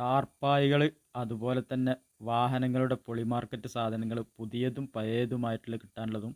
ടാർപ്പായികൾ അതുപോലെ തന്നെ വാഹനങ്ങളുടെ പൊളി മാർക്കറ്റ് സാധനങ്ങൾ പുതിയതും പഴയതുമായിട്ടുള്ള കിട്ടാനുള്ളതും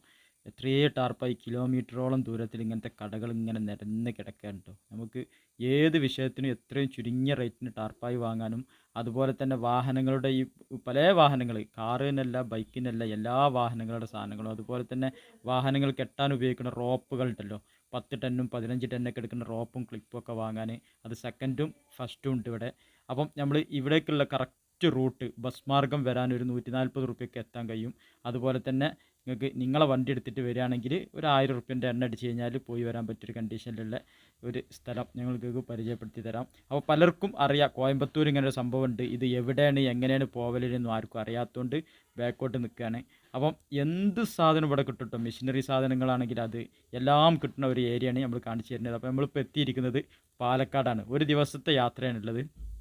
എത്രയേ ടാർപ്പായി കിലോമീറ്ററോളം ദൂരത്തിൽ ഇങ്ങനത്തെ കടകൾ ഇങ്ങനെ നിരന്ന് കിടക്കാനുണ്ട് നമുക്ക് ഏത് വിഷയത്തിനും എത്രയും ചുരുങ്ങിയ റേറ്റിന് ടാർപ്പായി വാങ്ങാനും അതുപോലെ തന്നെ വാഹനങ്ങളുടെ ഈ പല വാഹനങ്ങൾ കാറിനല്ല ബൈക്കിനല്ല എല്ലാ വാഹനങ്ങളുടെ സാധനങ്ങളും അതുപോലെ തന്നെ വാഹനങ്ങൾ കെട്ടാൻ ഉപയോഗിക്കുന്ന റോപ്പുകൾ ഉണ്ടല്ലോ. പത്ത് ടന്നും പതിനഞ്ച് ടന്നൊക്കെ എടുക്കുന്ന റോപ്പും ക്ലിപ്പും ഒക്കെ വാങ്ങാൻ അത് സെക്കൻഡും ഫസ്റ്റും ഉണ്ട് ഇവിടെ. അപ്പം നമ്മൾ ഇവിടേക്കുള്ള കറക്റ്റ് റൂട്ട് ബസ് മാർഗം വരാൻ ഒരു നൂറ്റി നാൽപ്പത് റുപ്യക്ക് എത്താൻ കഴിയും. അതുപോലെ തന്നെ നിങ്ങൾക്ക് നിങ്ങളെ വണ്ടി എടുത്തിട്ട് വരികയാണെങ്കിൽ ഒരു ആയിരം റുപ്യന്റെ എണ്ണ അടിച്ച് കഴിഞ്ഞാൽ പോയി വരാൻ പറ്റിയൊരു കണ്ടീഷനിലുള്ള ഒരു സ്ഥലം ഞങ്ങൾക്ക് പരിചയപ്പെടുത്തി തരാം. അപ്പോൾ പലർക്കും അറിയാം കോയമ്പത്തൂർ ഇങ്ങനെ ഒരു സംഭവമുണ്ട്. ഇത് എവിടെയാണ് എങ്ങനെയാണ് പോവലെന്നും ആർക്കും അറിയാത്തതുകൊണ്ട് ബാക്കോട്ട് നിൽക്കുകയാണ് അപ്പം എന്ത് സാധനം ഇവിടെ കിട്ടും മെഷീനറി സാധനങ്ങളാണെങ്കിൽ അത് എല്ലാം കിട്ടുന്ന ഒരു ഏരിയയാണ് നമ്മൾ കാണിച്ചു തരുന്നത്. അപ്പോൾ നമ്മളിപ്പോൾ എത്തിയിരിക്കുന്നത് പാലക്കാടാണ്. ഒരു ദിവസത്തെ യാത്രയാണുള്ളത്.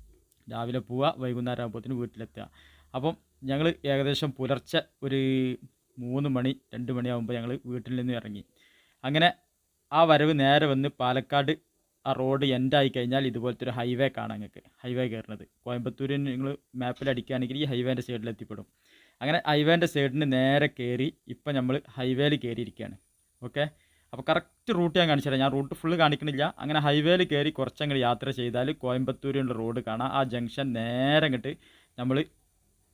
രാവിലെ പോവുക വൈകുന്നേരം ആകുമ്പോഴത്തേന് വീട്ടിലെത്തുക. അപ്പം ഞങ്ങൾ ഏകദേശം പുലർച്ചെ ഒരു മൂന്ന് മണി രണ്ട് മണിയാകുമ്പോൾ ഞങ്ങൾ വീട്ടിൽ നിന്ന് ഇറങ്ങി. അങ്ങനെ ആ വരവ് നേരെ വന്ന് പാലക്കാട് ആ റോഡ് എൻഡായി കഴിഞ്ഞാൽ ഇതുപോലത്തെ ഒരു ഹൈവേ കാണാം നിങ്ങൾക്ക് ഹൈവേ കയറുന്നത്. കോയമ്പത്തൂരിന് നിങ്ങൾ മാപ്പിൽ അടിക്കുകയാണെങ്കിൽ ഈ ഹൈവേന്റെ സൈഡിൽ എത്തിപ്പെടും. അങ്ങനെ ഹൈവേന്റെ സൈഡിന് നേരെ കയറി ഇപ്പം നമ്മൾ ഹൈവേയിൽ കയറിയിരിക്കുകയാണ് ഓക്കെ അപ്പോൾ കറക്റ്റ് റൂട്ട് ഞാൻ കാണിച്ചു തരാം ഞാൻ റൂട്ട് ഫുള്ള് കാണിക്കണില്ല. അങ്ങനെ ഹൈവേയിൽ കയറി കുറച്ചങ്ങോട്ട് യാത്ര ചെയ്താൽ കോയമ്പത്തൂരിലുള്ള റോഡ് കാണാം. ആ ജംഗ്ഷൻ നേരെ അങ്ങോട്ട് നമ്മൾ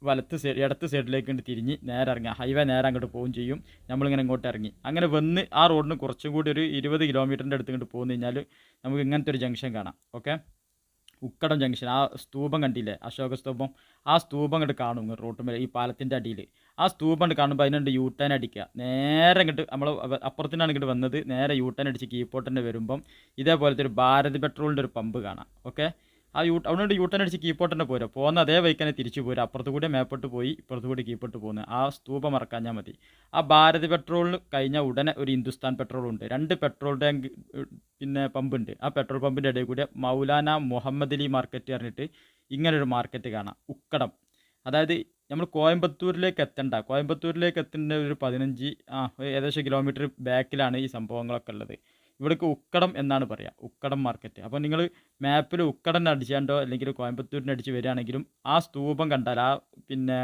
വലത്ത് സൈഡ് ഇടത്ത് സൈഡിലേക്ക് ഇങ്ങോട്ട് തിരിഞ്ഞ് നേരെ ഇറങ്ങുക ഹൈവേ നേരെ അങ്ങോട്ട് പോവുകയും ചെയ്യും. നമ്മളിങ്ങനെ ഇങ്ങോട്ട് ഇറങ്ങി. അങ്ങനെ വന്ന് ആ റോഡിന് കുറച്ചും കൂടി ഒരു ഇരുപത് കിലോമീറ്ററിന്റെ അടുത്ത് ഇങ്ങോട്ട് പോകുന്നു കഴിഞ്ഞാൽ നമുക്ക് ഇങ്ങനത്തെ ഒരു ജംഗ്ഷൻ കാണാം. ഓക്കെ ഉക്കടം ജംഗ്ഷൻ ആ സ്തൂപം കണ്ടില്ലേ? അശോക സ്തൂപം? ആ സ്തൂപം അങ്ങോട്ട് കാണും റോട്ട് മേലെ ഈ പാലത്തിന്റെ അടിയിൽ. ആ സ്തൂപം അങ്ങോട്ട് കാണുമ്പോൾ അതിനുണ്ട് യൂ ടേൺ അടിക്കുക. നേരെ ഇങ്ങോട്ട് നമ്മൾ അപ്പുറത്തിനാണ് ഇങ്ങോട്ട് വന്നത്. നേരെ യൂ ടേൺ അടിച്ച് കീപ്പോട്ടന്റെ വരുമ്പം ഇതേപോലത്തെ ഒരു ഭാരത് പെട്രോളിന്റെ ഒരു പമ്പ് കാണാം. ഓക്കെ ആ യൂ അവിടെ യൂ ടേൺ അടിച്ച് കീപ്പോട്ടന്റെ പോരാ. പോകുന്ന അതേ വൈക്കനെ തിരിച്ചു പോരാ. അപ്പുറത്തു കൂടി മേപ്പോട്ട് പോയി ഇപ്പുറത്തു കൂടി കീപ്പോട്ട് പോകുന്നത് ആ സ്തൂപം മറക്കാഞ്ഞാൽ മതി. ആ ഭാരത് പെട്രോളിന് കഴിഞ്ഞ ഉടനെ ഒരു ഹിന്ദുസ്ഥാൻ പെട്രോൾ ഉണ്ട്. രണ്ട് പെട്രോൾ ടാങ്ക് പിന്നെ പമ്പുണ്ട് ആ പെട്രോൾ പമ്പിന്റെ ഇടയിൽ കൂടി മൗലാന മുഹമ്മദ് അലി മാർക്കറ്റ് പറഞ്ഞിട്ട് ഇങ്ങനൊരു മാർക്കറ്റ് കാണാം. ഉക്കടം. അതായത് നമ്മൾ കോയമ്പത്തൂരിലേക്ക് എത്തണ്ട. കോയമ്പത്തൂരിലേക്ക് എത്തേണ്ട ഒരു പതിനഞ്ച് ആ ഏകദേശം കിലോമീറ്റർ ബാക്കിലാണ് ഈ സംഭവങ്ങളൊക്കെ ഉള്ളത്. ഇവിടേക്ക് ഉക്കടം എന്നാണ് പറയുക ഉക്കടം മാർക്കറ്റ് അപ്പോൾ നിങ്ങൾ മാപ്പിൽ ഉക്കടം അടിച്ചാണ്ടോ അല്ലെങ്കിൽ കോയമ്പത്തൂരിന് അടിച്ച് വരികയാണെങ്കിലും ആ സ്തൂപം കണ്ടാൽ ആ പിന്നെ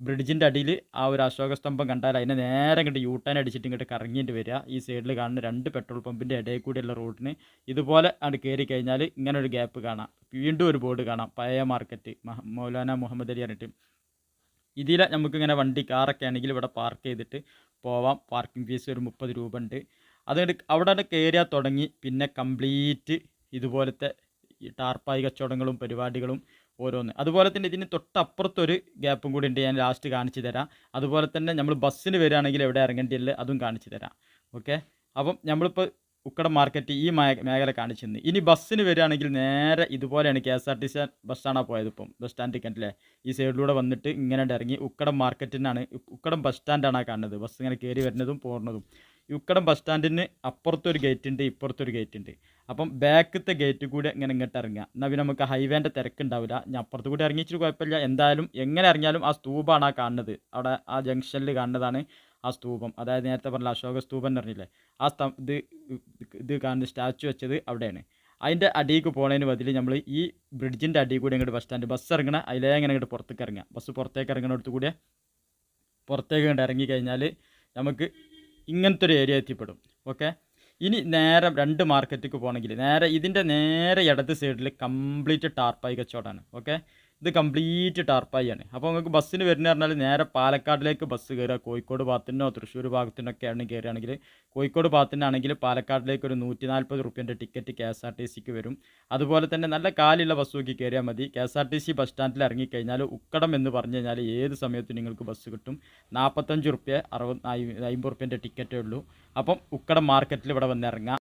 ബ്രിഡ്ജിന്റെ അടിയിൽ ആ ഒരു അശോക സ്തംഭം കണ്ടാൽ അതിനെ നേരെ ഇങ്ങോട്ട് യൂട്ടേൺ അടിച്ചിട്ട് ഇങ്ങോട്ട് കറങ്ങിയിട്ട് വരിക. ഈ സൈഡിൽ കാണുന്ന രണ്ട് പെട്രോൾ പമ്പിന്റെ ഇടയിൽ കൂടിയുള്ള റോഡിന് ഇതുപോലെ അങ്ങോട്ട് കയറി കഴിഞ്ഞാൽ ഇങ്ങനെ ഒരു ഗ്യാപ്പ് കാണാം. വീണ്ടും ഒരു ബോർഡ് കാണാം. പഴയ മാർക്കറ്റ് മൗലാന മുഹമ്മദ് അലി പറഞ്ഞിട്ട്. ഇതിൽ നമുക്കിങ്ങനെ വണ്ടി കാറൊക്കെ ആണെങ്കിൽ ഇവിടെ പാർക്ക് ചെയ്തിട്ട് പോവാം. പാർക്കിംഗ് ഫീസ് ഒരു മുപ്പത് രൂപ ഉണ്ട്. അതുകൊണ്ട് അവിടെ കയറിയാൽ തുടങ്ങി. പിന്നെ കംപ്ലീറ്റ് ഇതുപോലത്തെ ഈ ടാർപ്പായി കച്ചവടങ്ങളും പരിപാടികളും ഓരോന്ന്. അതുപോലെ തന്നെ ഇതിന് തൊട്ടപ്പുറത്തൊരു ഗ്യാപ്പും കൂടി ഉണ്ട് ഞാൻ ലാസ്റ്റ് കാണിച്ചു തരാം. അതുപോലെ തന്നെ നമ്മൾ ബസ്സിന് വരികയാണെങ്കിൽ എവിടെ ഇറങ്ങേണ്ടിയില്ല അതും കാണിച്ചു തരാം. ഓക്കെ? അപ്പം നമ്മളിപ്പോൾ ഉക്കട മാർക്കറ്റ് ഈ മേഖല കാണിച്ചു തന്നു. ഇനി ബസ്സിന് വരികയാണെങ്കിൽ നേരെ ഇതുപോലെയാണ് K S R T C bus സ്റ്റാൻഡാണ് പോയത് ഇപ്പം. ബസ് സ്റ്റാൻഡ് കണ്ടില്ലേ? ഈ സൈഡിലൂടെ വന്നിട്ട് ഇങ്ങനെ ഇറങ്ങി ഉക്കടം മാർക്കറ്റിനാണ് ഉക്കടം ബസ് സ്റ്റാൻഡാണ് കാണുന്നത്. ബസ് ഇങ്ങനെ കയറി വരുന്നതും പോകുന്നതും ഈ ഉക്കടം ബസ് സ്റ്റാൻഡിന് അപ്പുറത്തൊരു ഗേറ്റ് ഉണ്ട് ഇപ്പുറത്തൊരു ഗേറ്റ് ഉണ്ട്. അപ്പം ബാക്കത്തെ ഗേറ്റ് കൂടി ഇങ്ങനെ ഇങ്ങോട്ട് ഇറങ്ങുക. എന്നാൽ പിന്നെ നമുക്ക് ഹൈവേന്റെ തിരക്കുണ്ടാവില്ല ഞാൻ അപ്പുറത്ത് കൂടി ഇറങ്ങിച്ചിട്ട് കുഴപ്പമില്ല. എന്തായാലും എങ്ങനെ ഇറങ്ങിയാലും ആ സ്തൂപാണ് ആ കാണുന്നത്. അവിടെ ആ ജംഗ്ഷനിൽ കാണുന്നതാണ് ആ സ്തൂപം. അതായത് നേരത്തെ പറഞ്ഞ അശോക സ്തൂപം എന്ന് പറഞ്ഞില്ലേ? ആ സ്ത ഇത് ഇത് കാണുന്ന സ്റ്റാച്ചു വെച്ചത് അവിടെയാണ്. അതിന്റെ അടിയിലേക്ക് പോണതിന് ബതിൽ നമ്മൾ ഈ ബ്രിഡ്ജിന്റെ അടിയിൽ കൂടി ഇങ്ങോട്ട് ബസ് സ്റ്റാൻഡ് ബസ് ഇറങ്ങണ അതിലേ ഇങ്ങനെ ഇങ്ങോട്ട് പുറത്തേക്ക് ഇറങ്ങുക. ബസ് പുറത്തേക്ക് ഇറങ്ങണ കൂടി പുറത്തേക്ക് ഇങ്ങോട്ട് ഇറങ്ങി കഴിഞ്ഞാൽ നമുക്ക് ഇങ്ങനത്തെ ഒരു ഏരിയ എത്തിപ്പെടും. ഓക്കെ ഇനി നേരെ രണ്ട് മാർക്കറ്റിലേക്ക് പോകണമെങ്കിൽ നേരെ ഇതിന്റെ നേരെ ഇടത് സൈഡിൽ കംപ്ലീറ്റ് ടാർപ്പായി കച്ചവടമാണ്. ഓക്കെ ഇത് കംപ്ലീറ്റ് ടാർപ്പായിയാണ് അപ്പോൾ നിങ്ങൾക്ക് ബസ്സിന് വരുന്ന പറഞ്ഞാൽ നേരെ പാലക്കാടിലേക്ക് ബസ് കയറുക കോഴിക്കോട് ഭാഗത്തിനോ തൃശ്ശൂർ ഭാഗത്തിനൊക്കെ ആണ് കയറുകയാണെങ്കിൽ കോഴിക്കോട് ഭാഗത്തിനാണെങ്കിൽ പാലക്കാടിലേക്ക് ഒരു നൂറ്റി നാൽപ്പത് റുപ്യന്റെ ticket K S R T സിക്ക് വരും. അതുപോലെ തന്നെ നല്ല കാലുള്ള ബസ് നോക്കി കയറിയാൽ മതി. K S R T C bus സ്റ്റാൻഡിൽ ഇറങ്ങിക്കഴിഞ്ഞാൽ ഉക്കടം എന്ന് പറഞ്ഞു കഴിഞ്ഞാൽ ഏത് സമയത്തും നിങ്ങൾക്ക് ബസ് കിട്ടും. നാൽപ്പത്തഞ്ച് റുപ്യ അറുപത് അമ്പത് റുപ്യന്റെ ടിക്കറ്റേ ഉള്ളൂ. അപ്പം ഉക്കടം മാർക്കറ്റിൽ ഇവിടെ വന്ന് ഇറങ്ങാം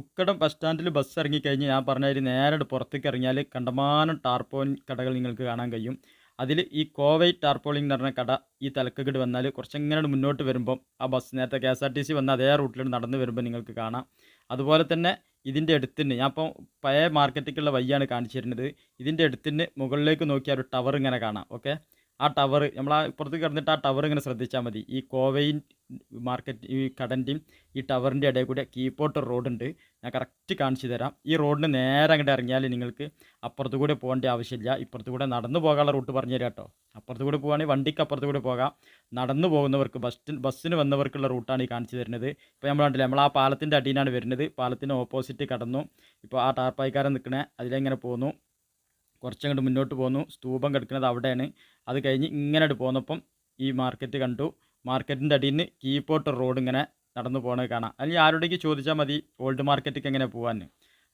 ഉക്കടം ബസ് സ്റ്റാൻഡിൽ ബസ് ഇറങ്ങിക്കഴിഞ്ഞ് ഞാൻ പറഞ്ഞതിൽ നേരെ പുറത്തേക്ക് ഇറങ്ങിയാൽ കണ്ടമാനം ടാർപോൺ കടകൾ നിങ്ങൾക്ക് കാണാൻ കഴിയും. അതിൽ ഈ കോവൈ ടാർപോളിംഗ് എന്ന് പറഞ്ഞ കട ഈ തലക്കെട്ട് വന്നാൽ കുറച്ചെങ്ങനെ മുന്നോട്ട് വരുമ്പം ആ ബസ് നേരത്തെ K S R T C വന്ന അതേ റൂട്ടിൽ നടന്ന് വരുമ്പോൾ നിങ്ങൾക്ക് കാണാം. അതുപോലെ തന്നെ ഇതിന്റെ അടുത്തിന് ഞാൻ ഇപ്പോൾ പഴയ മാർക്കറ്റിലേക്കുള്ള വഴിയാണ് കാണിച്ചിരുന്നത് ഇതിന്റെ അടുത്തിന് മുകളിലേക്ക് നോക്കിയാൽ ഒരു ടവർ ഇങ്ങനെ കാണാം. ഓക്കെ ആ ടവർ നമ്മൾ ആ ഇപ്പുറത്ത് കിടന്നിട്ട് ആ ടവർ ഇങ്ങനെ ശ്രദ്ധിച്ചാൽ മതി. ഈ കോവയിൻ മാർക്കറ്റ് ഈ കടന്റെയും ഈ ടവറിന്റെ ഇടയിൽ കൂടെ കീപ്പോട്ട് റോഡുണ്ട്. ഞാൻ കറക്റ്റ് കാണിച്ചു തരാം. ഈ റോഡിന് നേരെ അങ്ങോട്ട് ഇറങ്ങിയാൽ നിങ്ങൾക്ക് അപ്പുറത്ത് കൂടെ പോകേണ്ട ആവശ്യമില്ല. ഇപ്പുറത്ത് കൂടെ നടന്നു പോകാനുള്ള റൂട്ട് പറഞ്ഞു തരാം കേട്ടോ. അപ്പുറത്ത് കൂടെ പോകുകയാണെങ്കിൽ വണ്ടിക്ക് അപ്പുറത്ത് കൂടെ പോകാം. നടന്നു പോകുന്നവർക്ക് ബസ് ബസ്സിന് വന്നവർക്കുള്ള റൂട്ടാണ് ഈ കാണിച്ചു തരുന്നത്. ഇപ്പോൾ നമ്മൾ കണ്ടില്ല നമ്മൾ ആ പാലത്തിന്റെ അടിയിലാണ് വരുന്നത്. പാലത്തിന് ഓപ്പോസിറ്റ് കടന്നു. ഇപ്പോൾ ആ ടാർപ്പായിക്കാരൻ നിൽക്കണേ അതിലെങ്ങനെ പോന്നു. കുറച്ചങ്ങോട്ട് മുന്നോട്ട് പോന്നു. സ്തൂപം കിടക്കുന്നത് അവിടെയാണ്. അത് കഴിഞ്ഞ് ഇങ്ങനെ പോന്നപ്പം ഈ മാർക്കറ്റ് കണ്ടു. മാർക്കറ്റിന്റെ അടിയിൽ നിന്ന് കീപ്പോട്ട് റോഡ് ഇങ്ങനെ നടന്നു പോകണത് കാണാം. അല്ലെങ്കിൽ ആരോടേക്ക് ചോദിച്ചാൽ മതി ഓൾഡ് മാർക്കറ്റിക്ക് എങ്ങനെ പോകാൻ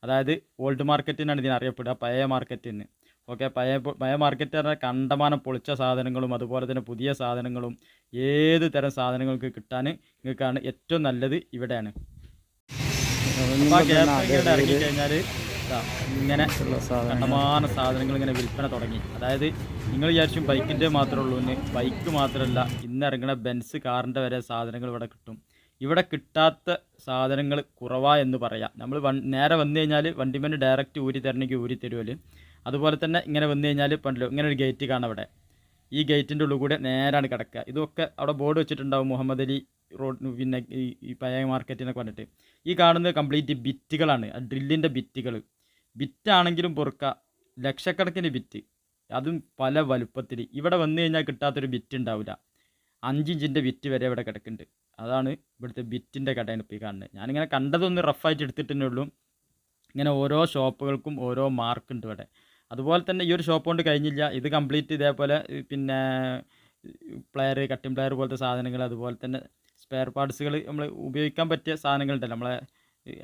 അതായത് ഓൾഡ് മാർക്കറ്റിനാണ് ഇതിനെ അറിയപ്പെടുക. പഴയ മാർക്കറ്റിന് ഓക്കെ പഴയ പഴയ മാർക്കറ്റ് പറഞ്ഞാൽ കണ്ടമാനം പൊളിച്ച സാധനങ്ങളും അതുപോലെ തന്നെ പുതിയ സാധനങ്ങളും ഏത് തരം സാധനങ്ങൾക്ക് കിട്ടാൻ നിങ്ങൾക്കാണ് ഏറ്റവും നല്ലത് ഇവിടെയാണ്. ഇറങ്ങിക്കഴിഞ്ഞാൽ ഇങ്ങനെ കണ്ടമാന സാധനങ്ങൾ ഇങ്ങനെ വിൽപ്പന തുടങ്ങി. അതായത് നിങ്ങൾ വിചാരിച്ചും ബൈക്കിന്റെ മാത്രമേ ഉള്ളൂ ബൈക്ക് മാത്രമല്ല ഇന്ന് ഇറങ്ങുന്ന ബെൻസ് കാറിന്റെ വരെ സാധനങ്ങൾ ഇവിടെ കിട്ടും. ഇവിടെ കിട്ടാത്ത സാധനങ്ങൾ കുറവാ എന്ന് പറയാം. നമ്മൾ വൺ നേരെ വന്നു കഴിഞ്ഞാൽ വണ്ടിമേന് ഡയറക്റ്റ് ഊരി തരണമെങ്കിൽ ഊരി തരുമല്ലോ അതുപോലെ തന്നെ ഇങ്ങനെ വന്നു കഴിഞ്ഞാൽ പണ്ടല്ലോ ഇങ്ങനെ ഒരു ഗേറ്റ് കാണാം അവിടെ. ഈ ഗേറ്റിന്റെ ഉള്ളിൽ കൂടെ നേരാണ് കിടക്കുക. ഇതൊക്കെ അവിടെ ബോർഡ് വെച്ചിട്ടുണ്ടാവും മുഹമ്മദ് അലി റോഡ് പിന്നെ ഈ പയ മാർക്കറ്റിനൊക്കെ പറഞ്ഞിട്ട്. ഈ കാണുന്നത് കംപ്ലീറ്റ് ബിറ്റുകളാണ് ഡ്രില്ലിന്റെ ബിറ്റുകൾ ബിറ്റാണെങ്കിലും പൊറുക്ക. ലക്ഷക്കണക്കിന് ബിറ്റ് അതും പല വലുപ്പത്തിൽ ഇവിടെ വന്നു കഴിഞ്ഞാൽ കിട്ടാത്തൊരു ബിറ്റ് ഉണ്ടാവില്ല അഞ്ചിഞ്ചിന്റെ ബിറ്റ് വരെ ഇവിടെ കിടക്കുന്നുണ്ട്. അതാണ് ഇവിടുത്തെ ബിറ്റിന്റെ കടയാണ് പോയി കാണുന്നത്. ഞാനിങ്ങനെ കണ്ടതൊന്ന് റഫായിട്ട് എടുത്തിട്ടേ ഉള്ളൂ. ഇങ്ങനെ ഓരോ ഷോപ്പുകൾക്കും ഓരോ മാർക്ക് ഉണ്ട് ഇവിടെ. അതുപോലെ തന്നെ ഈ ഒരു ഷോപ്പ് കൊണ്ട് കഴിഞ്ഞില്ല. ഇത് കംപ്ലീറ്റ് ഇതേപോലെ പിന്നെ പ്ലെയർ കട്ടിംഗ് പ്ലെയർ പോലത്തെ സാധനങ്ങൾ അതുപോലെ തന്നെ സ്പെയർ പാർട്സുകൾ നമ്മൾ ഉപയോഗിക്കാൻ പറ്റിയ സാധനങ്ങളുണ്ടല്ലോ. നമ്മളെ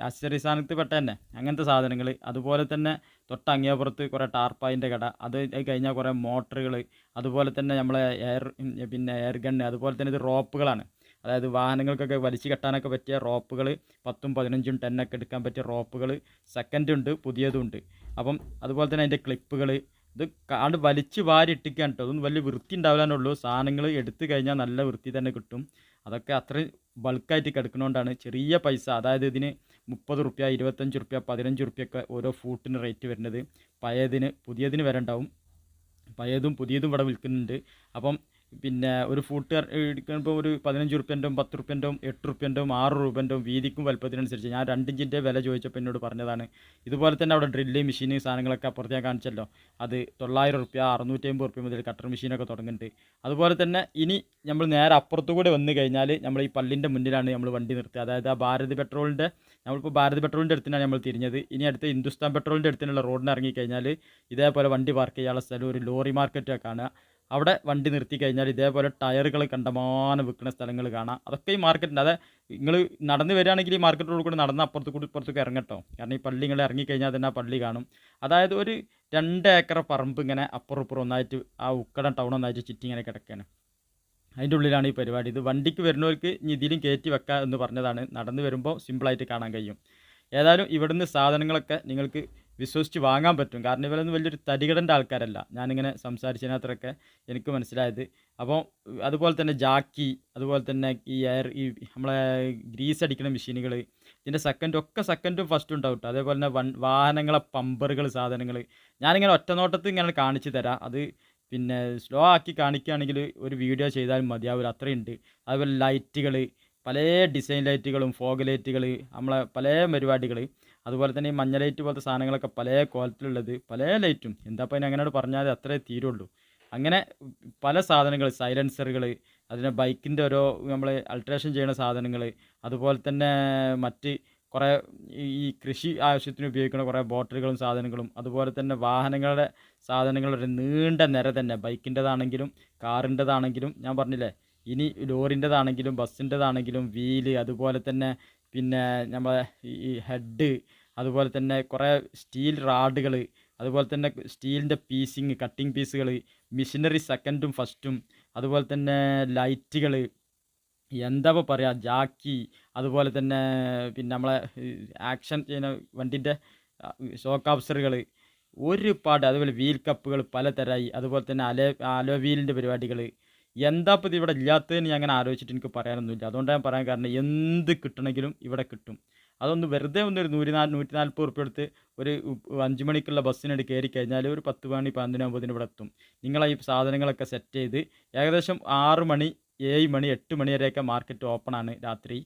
അക്സറി സാധനത്തിൽ പെട്ട തന്നെ അങ്ങനത്തെ സാധനങ്ങൾ. അതുപോലെ തന്നെ തൊട്ട് അങ്ങേപ്പുറത്ത് കുറേ ടാർപ്പായിന്റെ കട. അത് കഴിഞ്ഞാൽ കുറേ മോട്ടറുകൾ. അതുപോലെ തന്നെ നമ്മളെ എയർ പിന്നെ എയർ ഗണ്ണ് അതുപോലെ തന്നെ ഇത് റോപ്പുകളാണ്. അതായത് വാഹനങ്ങൾക്കൊക്കെ വലിച്ചു കെട്ടാനൊക്കെ പറ്റിയ റോപ്പുകൾ. പത്തും പതിനഞ്ചും ടെന്നൊക്കെ എടുക്കാൻ പറ്റിയ റോപ്പുകൾ. സെക്കൻഡുണ്ട് പുതിയതും ഉണ്ട് അപ്പം അതുപോലെ തന്നെ അതിന്റെ ക്ലിപ്പുകൾ. ഇത് കാണ്ട് വലിച്ച് വാരി ഇട്ടിക്കാൻ കേട്ടോ. അതൊന്നും വലിയ വൃത്തി ഉണ്ടാവില്ലാന്നുള്ളൂ സാധനങ്ങൾ എടുത്തു കഴിഞ്ഞാൽ നല്ല വൃത്തി തന്നെ കിട്ടും. അതൊക്കെ അത്രയും ബൾക്കായിട്ട് കിടക്കുന്നതുകൊണ്ടാണ് ചെറിയ പൈസ അതായത് ഇതിന് മുപ്പത് റുപ്യ ഇരുപത്തഞ്ച് റുപ്യ പതിനഞ്ച് റുപ്യൊക്കെ ഓരോ ഫൂട്ടിന് റേറ്റ് വരുന്നത്. പഴയതിന് പുതിയതിന് വരെ ഉണ്ടാവും. പഴയതും പുതിയതും ഇവിടെ വിൽക്കുന്നുണ്ട്. അപ്പം പിന്നെ ഒരു ഫൂട്ട് എടുക്കുമ്പോൾ ഒരു പതിനഞ്ച് റുപ്യന്റെയും പത്ത് റുപ്യന്റെയും എട്ട് റുപ്യന്റെയും ആറ് റുപ്യന്റെയും വീതിക്കും വലുപ്പത്തിനനുസരിച്ച്. ഞാൻ രണ്ടിഞ്ചിന്റെ വില ചോദിച്ചപ്പോൾ എന്നോട് പറഞ്ഞതാണ് ഇതുപോലെ തന്നെ അവിടെ ഡ്രില്ല് മെഷീൻ സാധനങ്ങളൊക്കെ അപ്പുറത്ത് ഞാൻ കാണിച്ചല്ലോ. അത് തൊള്ളായിരം റുപ്യ അറുന്നൂറ്റി അമ്പത് റുപ്യ മുതൽ കട്ടർ മെഷീനൊക്കെ തുടങ്ങുന്നുണ്ട്. അതുപോലെ തന്നെ ഇനി നമ്മൾ നേരെ അപ്പുറത്തു കൂടെ വന്നു കഴിഞ്ഞാൽ നമ്മൾ ഈ പള്ളിന്റെ മുന്നിലാണ് നമ്മൾ വണ്ടി നിർത്തുക. അതായത് ആ ഭാരത് പെട്രോളിന്റെ നമ്മളിപ്പോൾ ഭാരത് പെട്രോളിന്റെ അടുത്തിനാണ് നമ്മൾ തിരിഞ്ഞത്. ഇനി അടുത്ത ഹിന്ദുസ്ഥാൻ പെട്രോളിന്റെ അടുത്തിനുള്ള റോഡിന് ഇറങ്ങിക്കഴിഞ്ഞാൽ ഇതേപോലെ വണ്ടി പാർക്ക് ചെയ്യാനുള്ള സ്ഥലം ഒരു ലോറി മാർക്കറ്റൊക്കെ കാണുക. അവിടെ വണ്ടി നിർത്തി കഴിഞ്ഞാൽ ഇതേപോലെ ടയറുകൾ കണ്ടമാനം വിൽക്കുന്ന സ്ഥലങ്ങൾ കാണാം. അതൊക്കെ ഈ മാർക്കറ്റിന്റെ അതെ നിങ്ങൾ നടന്ന് വരികയാണെങ്കിൽ ഈ മാർക്കറ്റിലൂടെ കൂടി നടന്ന് അപ്പുറത്ത് കൂടി ഇപ്പുറത്തേക്ക് ഇറങ്ങട്ടോ കാരണം ഈ പള്ളി നിങ്ങൾ ഇറങ്ങിക്കഴിഞ്ഞാൽ തന്നെ ആ പള്ളി കാണും. അതായത് ഒരു രണ്ട് ഏക്കർ പറമ്പ് ഇങ്ങനെ അപ്പുറം ഇപ്പുറം ഒന്നായിട്ട് ആ ഉക്കട ടൗൺ ഒന്നായിട്ട് ചുറ്റി ഇങ്ങനെ അതിന്റെ ഉള്ളിലാണ് ഈ പരിപാടി. ഇത് വണ്ടിക്ക് വരുന്നവർക്ക് ഇതിലും കയറ്റി വെക്കാം എന്ന് പറഞ്ഞതാണ്. നടന്ന് വരുമ്പോൾ സിമ്പിളായിട്ട് കാണാൻ കഴിയും. ഏതായാലും ഇവിടുന്ന് സാധനങ്ങളൊക്കെ നിങ്ങൾക്ക് വിശ്വസിച്ച് വാങ്ങാൻ പറ്റും. കാരണം ഇവരൊന്നും വലിയൊരു തടികടന്റെ ആൾക്കാരല്ല. ഞാനിങ്ങനെ സംസാരിച്ചതിനകത്തൊക്കെ എനിക്ക് മനസ്സിലായത്. അപ്പോൾ അതുപോലെ തന്നെ ജാക്കി അതുപോലെ തന്നെ ഈ എയർ ഈ നമ്മളെ ഗ്രീസ് അടിക്കുന്ന മെഷീനുകൾ ഇതിന്റെ സെക്കൻഡും ഒക്കെ സെക്കൻഡും ഫസ്റ്റും ഉണ്ടാവും അതേപോലെ തന്നെ വൺ വാഹനങ്ങളെ പമ്പറുകൾ സാധനങ്ങൾ ഞാനിങ്ങനെ ഒറ്റനോട്ടത്തിൽ ഇങ്ങനെ കാണിച്ചു തരാം. അത് പിന്നെ സ്ലോ ആക്കി കാണിക്കുകയാണെങ്കിൽ ഒരു വീഡിയോ ചെയ്താലും മതിയാവില്ല. അത്രയുണ്ട് അതുപോലെ ലൈറ്റുകൾ പല ഡിസൈൻ ലൈറ്റുകളും ഫോഗ് ലൈറ്റുകൾ നമ്മളെ പല പരിപാടികൾ അതുപോലെ തന്നെ ഈ മഞ്ഞ ലൈറ്റ് പോലത്തെ സാധനങ്ങളൊക്കെ പല ക്വാളിറ്റിയിലുള്ളത് പല ലൈറ്റും എന്താ അപ്പം അങ്ങനെ പറഞ്ഞാൽ അത്രേ തീരുള്ളൂ. അങ്ങനെ പല സാധനങ്ങൾ സൈലൻസറുകൾ അതിനെ ബൈക്കിന്റെ ഓരോ നമ്മൾ അൾട്രേഷൻ ചെയ്യുന്ന സാധനങ്ങൾ അതുപോലെ തന്നെ മറ്റ് കുറേ ഈ ഈ കൃഷി ആവശ്യത്തിന് ഉപയോഗിക്കുന്ന കുറേ ബോട്ടിലുകളും സാധനങ്ങളും അതുപോലെ തന്നെ വാഹനങ്ങളുടെ സാധനങ്ങളുടെ നീണ്ട നിര തന്നെ ബൈക്കിന്റെതാണെങ്കിലും കാറിന്റെതാണെങ്കിലും ഞാൻ പറഞ്ഞില്ലേ ഇനി ലോറിന്റെതാണെങ്കിലും ബസ്സിന്റെതാണെങ്കിലും വീൽ അതുപോലെ തന്നെ പിന്നെ നമ്മളെ ഈ ഹെഡ് അതുപോലെ തന്നെ കുറേ സ്റ്റീൽ റാഡുകൾ അതുപോലെ തന്നെ സ്റ്റീലിന്റെ പീസിങ് കട്ടിങ് പീസുകൾ മിഷനറി സെക്കൻഡും ഫസ്റ്റും അതുപോലെ തന്നെ ലൈറ്റുകൾ എന്താ പറയുക ജാക്കി അതുപോലെ തന്നെ പിന്നെ നമ്മളെ ആക്ഷൻ ചെയ്യുന്ന വണ്ടിന്റെ ഷോക്ക് ഓഫ്സറുകൾ ഒരുപാട് അതുപോലെ വീൽ കപ്പുകൾ പലതരമായി അതുപോലെ തന്നെ അലോ അലോ വീലിന്റെ പരിപാടികൾ എന്താ ഇപ്പം ഇവിടെ ഇല്ലാത്തതെന്ന് ഞാൻ അങ്ങനെ ആലോചിച്ചിട്ട് എനിക്ക് പറയാനൊന്നുമില്ല. അതുകൊണ്ടാണ് ഞാൻ പറയാൻ കാരണം എന്ത് കിട്ടണമെങ്കിലും ഇവിടെ കിട്ടും. അതൊന്ന് വെറുതെ ഒന്ന് ഒരു നൂറ്റി നാല് നൂറ്റി നാൽപ്പത് ഉറുപ്പ്യ എടുത്ത് ഒരു അഞ്ച് മണിക്കുള്ള ബസ്സിനോട് കയറി കഴിഞ്ഞാൽ ഒരു പത്ത് മണി പതിനൊമ്പതിന് ഇവിടെ എത്തും. നിങ്ങളെ ഈ സാധനങ്ങളൊക്കെ സെറ്റ് ചെയ്ത് ഏകദേശം ആറ് മണി ഏഴ് മണി എട്ട് മണി വരെയൊക്കെ മാർക്കറ്റ് ഓപ്പൺ ആണ് രാത്രി.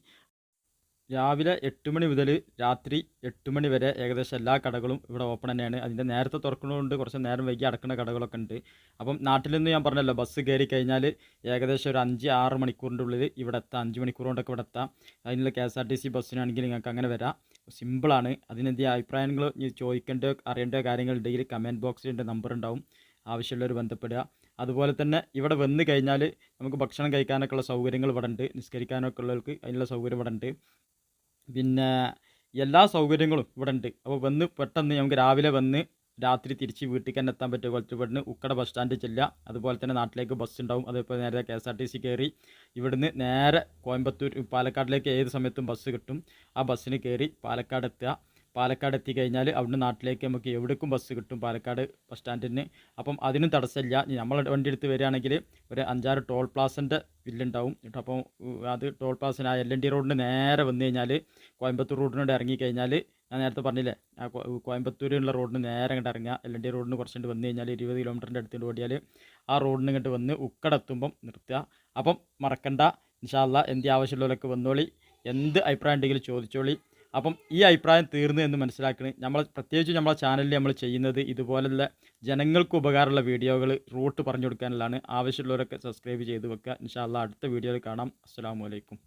രാവിലെ എട്ട് മണി മുതൽ രാത്രി എട്ട് മണി വരെ ഏകദേശം എല്ലാ കടകളും ഇവിടെ ഓപ്പൺ തന്നെയാണ്. അതിന്റെ നേരത്തെ തുറക്കുന്നതുകൊണ്ട് കുറച്ച് നേരം വൈകി അടക്കുന്ന കടകളൊക്കെ ഉണ്ട്. അപ്പം നാട്ടിൽ നിന്ന് ഞാൻ പറഞ്ഞല്ലോ ബസ് കയറി കഴിഞ്ഞാൽ ഏകദേശം ഒരു അഞ്ച് ആറ് മണിക്കൂറിന്റെ ഉള്ളിൽ ഇവിടെ എത്താം. അഞ്ച് മണിക്കൂർ കൊണ്ടൊക്കെ ഇവിടെ എത്താം. അതിനുള്ള K S R T C ബസ്സിനാണെങ്കിൽ നിങ്ങൾക്ക് അങ്ങനെ വരാം. സിമ്പിളാണ് അതിനെന്തെങ്കിലും അഭിപ്രായങ്ങൾ ചോദിക്കേണ്ടോ അറിയേണ്ട കാര്യങ്ങൾ ഉണ്ടെങ്കിൽ കമന്റ് ബോക്സിൽ എന്റെ നമ്പർ ഉണ്ടാവും. ആവശ്യമുള്ളവർ ബന്ധപ്പെടുക. അതുപോലെ തന്നെ ഇവിടെ വന്നു കഴിഞ്ഞാൽ നമുക്ക് ഭക്ഷണം കഴിക്കാനൊക്കെ ഉള്ള സൗകര്യങ്ങൾ ഇവിടെ ഉണ്ട്. നിസ്കരിക്കാനൊക്കെ ഉള്ളവർക്ക് അതിനുള്ള സൗകര്യം ഇവിടെ ഉണ്ട്. പിന്നെ എല്ലാ സൗകര്യങ്ങളും ഇവിടെ ഉണ്ട് അപ്പോൾ വന്ന് പെട്ടെന്ന് നമുക്ക് രാവിലെ വന്ന് രാത്രി തിരിച്ച് വീട്ടിൽ തന്നെ എത്താൻ പറ്റും. കൊളത്തുപെട്ടിന് ഉക്കട ബസ് സ്റ്റാൻഡിൽ ചെല്ലുക. അതുപോലെ തന്നെ നാട്ടിലേക്ക് ബസ് ഉണ്ടാവും. അതേപോലെ നേരെ K S R T C കയറി ഇവിടുന്ന് നേരെ കോയമ്പത്തൂർ പാലക്കാടിലേക്ക് ഏത് സമയത്തും ബസ് കിട്ടും. ആ ബസ്സിന് കയറി പാലക്കാട് എത്തുക. പാലക്കാട് എത്തിക്കഴിഞ്ഞാൽ അവിടുന്ന് നാട്ടിലേക്ക് നമുക്ക് എവിടേക്കും ബസ് കിട്ടും പാലക്കാട് ബസ് സ്റ്റാൻഡിന് അപ്പം അതിനും തടസ്സമില്ല. നമ്മൾ വണ്ടി എടുത്ത് വരികയാണെങ്കിൽ ഒരു അഞ്ചാറ് ടോൾ പ്ലാസിന്റെ ബില്ലുണ്ടാവും. അപ്പം അത് ടോൾ പ്ലാസിന് ആ എൽ എൻ ഡി റോഡിന് നേരെ വന്നു കഴിഞ്ഞാൽ കോയമ്പത്തൂർ റോഡിനോട് ഇറങ്ങിക്കഴിഞ്ഞാൽ ഞാൻ നേരത്തെ പറഞ്ഞില്ലേ ആ കോയമ്പത്തൂരിലുള്ള റോഡിന് നേരെ ഇങ്ങോട്ട് ഇറങ്ങുക. എൽ എൻ ഡി റോഡിന് കുറച്ചുകൊണ്ട് വന്നു കഴിഞ്ഞാൽ ഇരുപത് കിലോമീറ്ററിന്റെ അടുത്തുകൊണ്ട് ഓടിയാൽ ആ റോഡിന് ഇങ്ങോട്ട് വന്ന് ഉക്കടെത്തുമ്പം നിർത്തുക. അപ്പം മറക്കണ്ട. ഇൻഷാല്ല എന്ത് ആവശ്യമുള്ളവരൊക്കെ വന്നോളി. എന്ത് അഭിപ്രായം ഉണ്ടെങ്കിലും ചോദിച്ചോളി. അപ്പം ഈ അഭിപ്രായം തീർന്നു എന്ന് മനസ്സിലാക്കുന്നത് നമ്മൾ പ്രത്യേകിച്ച് നമ്മളെ ചാനലിൽ നമ്മൾ ചെയ്യുന്നത് ഇതുപോലുള്ള ജനങ്ങൾക്ക് ഉപകാരമുള്ള വീഡിയോകൾ റൂട്ട് പറഞ്ഞു കൊടുക്കാനുള്ളതാണ്. ആവശ്യമുള്ളവരൊക്കെ സബ്സ്ക്രൈബ് ചെയ്ത് വെക്കുക. ഇൻഷാല്ല അടുത്ത വീഡിയോയിൽ കാണാം. അസ്സാം വലൈക്കും